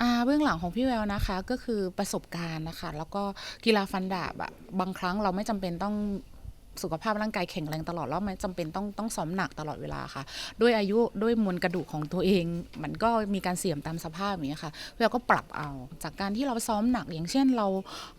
อ่าเบื้องหลังของพี่แววนะคะ ก็คือประสบการณ์นะคะ แล้วก็กีฬาฟันดาบอะบางครั้งเราไม่จำเป็นต้อง สุขภาพร่างกายแข็งแรงตลอดแล้วไม่จำเป็นต้องต้องซ้อมหนักตลอดเวลาค่ะ ด้วยอายุด้วยมวลกระดูกของตัวเอง มันก็มีการเสื่อมตามสภาพอย่างเงี้ยค่ะพี่แววก็ปรับเอาจากการที่เราซ้อมหนักอย่างเช่นเรา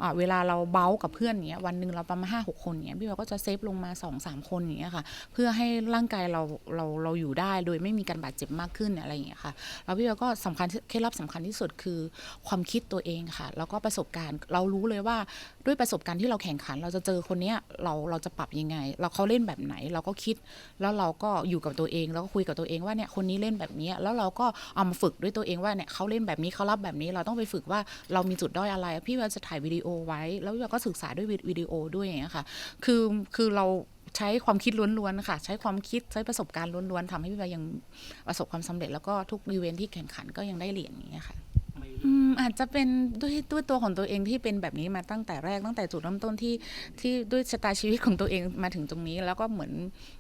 อ่าเวลาเราเบ้ากับเพื่อนอย่างเงี้ยวันหนึ่งเราประมาณห้าหกคนอย่างเงี้ยพี่แววก็จะเซฟลงมาสองสามคนอย่างเงี้ยค่ะ เพื่อให้ร่างกายเราเราเราอยู่ได้โดยไม่มีการบาดเจ็บมากขึ้นอะไรอย่างเงี้ยค่ะแล้วพี่แววก็สำคัญเคล็ดลับสำคัญที่สุดคือความคิดตัวเองค่ะ แล้วก็ประสบการณ์เรารู้เลยว่าด้วยประสบการณ์ที่เราแข่งขัน เราจะเจอคนเนี้ยเราเราจะปรับยังไง เราเขาเล่นแบบไหนเราก็คิด แล้วเราก็อยู่กับตัวเองแล้วก็คุยกับตัวเองว่าเนี่ยคนนี้เล่นแบบนี้ แล้วเราก็เอามาฝึกด้วยตัวเองว่าเนี่ยเขาเล่นแบบนี้เขารับแบบนี้ เราต้องไปฝึกว่าเรามีจุดด้อยอะไร พี่แววจะถ่ายวิดีโอไว้ แล้วพี่แววก็ศึกษาด้วยวิดีโอด้วยอย่างเงี้ยค่ะ คือคือเราใช้ความคิดล้วนๆค่ะ ใช้ความคิดใช้ประสบการณ์ล้วนๆทำให้พี่แววยังประสบความสำเร็จแล้วก็ทุกอีเวนท์ที่แข่งขันก็ยังได้เหรียญอย่างเงี้ยค่ะ อาจจะเป็นด้วยด้วยตัวของตัวเองที่เป็นแบบนี้มาตั้งแต่แรกตั้งแต่จุดเริ่มต้นที่ที่ด้วยชะตาชีวิตของตัวเองมาถึงตรงนี้ แล้วก็เหมือน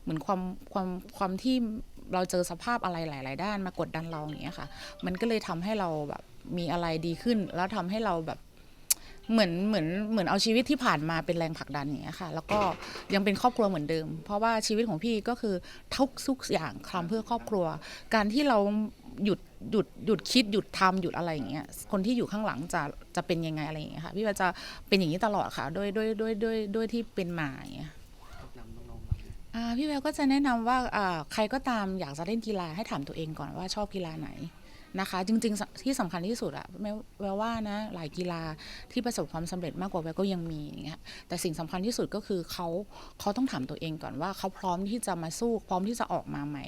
เหมือนความความความที่เราเจอสภาพอะไรหลาย ๆ ด้านมากดดันเราอย่างเงี้ยค่ะ มันก็เลยทำให้เราแบบมีอะไรดีขึ้น แล้วทำให้เราแบบเหมือนเหมือนเหมือนเอาชีวิตที่ผ่านมาเป็นแรงผลักดันอย่างเงี้ยค่ะ แล้วก็ยังเป็นครอบครัวเหมือนเดิม เพราะว่าชีวิตของพี่ก็คือทุกทุกอย่างทำเพื่อครอบครัว การที่เรา หยุดหยุดหยุดคิดหยุดทำหยุดอะไรอย่างเงี้ยคนที่อยู่ข้างหลังจะจะเป็นยังไงอะไรอย่างเงี้ยค่ะพี่ว่าจะเป็นอย่างนี้ตลอดค่ะด้วยด้วยด้วยด้วยด้วยที่เป็นมาอย่างเงี้ยพี่แววก็จะแนะนำว่าอ่าใครก็ตามอยากจะเล่นกีฬาให้ถามตัวเองก่อนว่าชอบกีฬาไหนนะคะ จริง ๆ ที่สำคัญที่สุดอะแม้ววว่านะหลายกีฬาที่ประสบความสำเร็จมากกว่าแววก็ยังมีอย่างเงี้ยแต่สิ่งสำคัญที่สุดก็คือเขาเขาต้องถามตัวเองก่อนว่าเขาพร้อมที่จะมาสู้พร้อมที่จะออกมาไหม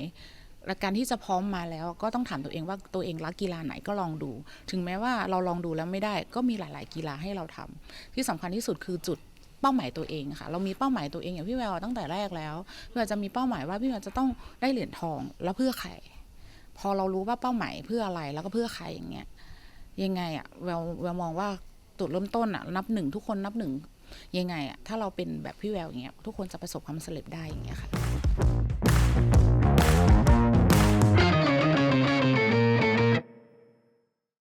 การที่จะพร้อมมาแล้วก็ต้องถามตัวเองว่าตัวเองรักกีฬาไหนก็ลองดู ถึงแม้ว่าเราลองดูแล้วไม่ได้ก็มีหลาย ๆ กีฬาให้เราทำที่สำคัญที่สุดคือจุดเป้าหมายตัวเองค่ะ เรามีเป้าหมายตัวเองอย่างพี่แววตั้งแต่แรกแล้วพี่แววจะมีเป้าหมายว่าพี่แววจะต้องได้เหรียญทองแล้วเพื่อใครพอเรารู้ว่าเป้าหมายเพื่ออะไรแล้วก็เพื่อใครอย่างเงี้ยยังไงอะแววแววมองว่าจุดเริ่มต้นอะนับหนึ่งทุกคนนับหนึ่งยังไงอะถ้าเราเป็นแบบพี่แววอย่างเงี้ยทุกคนจะประสบความสำเร็จได้อย่างเงี้ยค่ะ